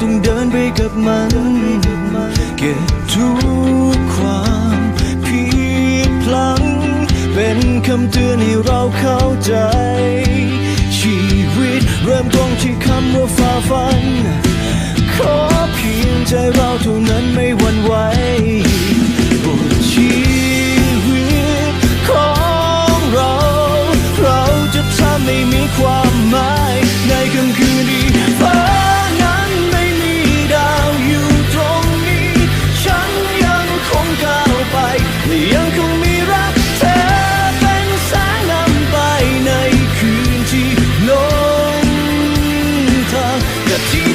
ต้องเดินไปกับมัน เก็บทุกความผิดพลั้งเป็นคำเตือนให้เราเข้าใจ ชีวิตเริ่มต้นที่คำว่าฝ่าฟัน ขอเพียงใจเราเท่านั้นไม่หวั่นไหวบทชีวิตของเรา เราจะทำให้มีความ ไป